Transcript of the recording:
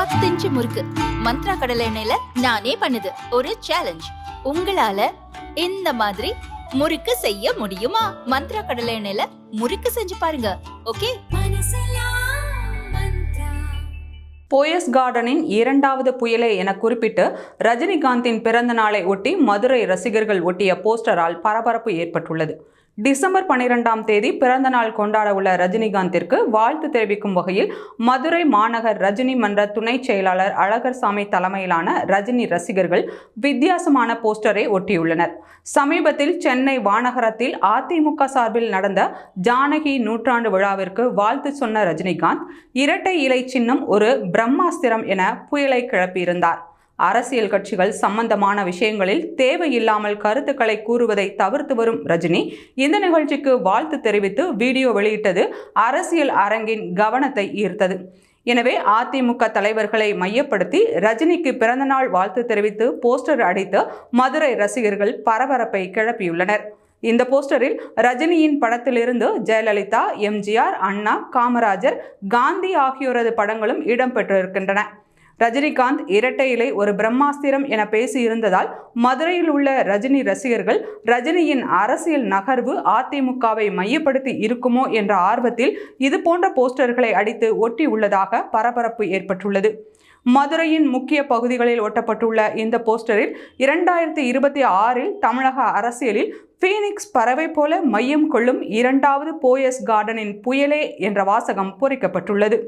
பத்து இன்ச்சு முறுக்கு. மந்த்ரா கடலை எண்ணெயில நானே பண்ணுது. ஒரு சேலஞ்ச் உங்களால இந்த மாதிரி முறுக்கு செய்ய முடியுமா? மந்த்ரா கடலை எண்ணெயில முறுக்கு செஞ்சு பாருங்க. ஓகே? போயஸ் கார்டனின் இரண்டாவது புயலே என குறிப்பிட்டு ரஜினிகாந்தின் பிறந்த நாளை ஒட்டி மதுரை ரசிகர்கள் ஒட்டிய போஸ்டரால் பரபரப்பு ஏற்பட்டுள்ளது. டிசம்பர் பனிரெண்டாம் தேதி பிறந்த நாள் கொண்டாட உள்ள ரஜினிகாந்திற்கு வாழ்த்து தெரிவிக்கும் வகையில் மதுரை மாநகர் ரஜினி மன்ற துணை செயலாளர் அழகர்சாமி தலைமையிலான ரஜினி ரசிகர்கள் வித்தியாசமான போஸ்டரை ஒட்டியுள்ளனர். சமீபத்தில் சென்னை வானகரத்தில் அதிமுக சார்பில் நடந்த ஜானகி நூற்றாண்டு விழாவிற்கு வாழ்த்து சொன்ன ரஜினிகாந்த் இரட்டை இலை சின்னம் ஒரு பிரம்மாஸ்திரம் என புயலை கிளப்பியிருந்தார். அரசியல் கட்சிகள் சம்பந்தமான விஷயங்களில் தேவையில்லாமல் கருத்துக்களை கூறுவதை தவிர்த்து வரும் ரஜினி இந்த நிகழ்ச்சிக்கு வாழ்த்து தெரிவித்து வீடியோ வெளியிட்டது அரசியல் அரங்கின் கவனத்தை ஈர்த்தது. எனவே அதிமுக தலைவர்களை மையப்படுத்தி ரஜினிக்கு பிறந்தநாள் வாழ்த்து தெரிவித்து போஸ்டர் அடித்து மதுரை ரசிகர்கள் பரபரப்பை கிளப்பியுள்ளனர். இந்த போஸ்டரில் ரஜினியின் படத்திலிருந்து ஜெயலலிதா எம்ஜிஆர் அண்ணா காமராஜர் காந்தி ஆகியோரது படங்களும் இடம்பெற்றிருக்கின்றன. ரஜினிகாந்த் இரட்டை இலை ஒரு பிரம்மாஸ்திரம் என பேசியிருந்ததால் மதுரையில் உள்ள ரஜினி ரசிகர்கள் ரஜினியின் அரசியல் நகர்வு அதிமுகவை மையப்படுத்தி இருக்குமோ என்ற ஆர்வத்தில் இது போன்ற போஸ்டர்களை அடித்து ஒட்டி உள்ளதாக பரபரப்பு ஏற்பட்டுள்ளது. மதுரையின் முக்கிய பகுதிகளில் ஒட்டப்பட்டுள்ள இந்த போஸ்டரில் இரண்டாயிரத்தி இருபத்தி ஆறில் தமிழக அரசியலில் ஃபீனிக்ஸ் பறவை போல மையம் கொள்ளும் இரண்டாவது போயஸ் கார்டனின் புயலே என்ற வாசகம் பொறிக்கப்பட்டுள்ளது.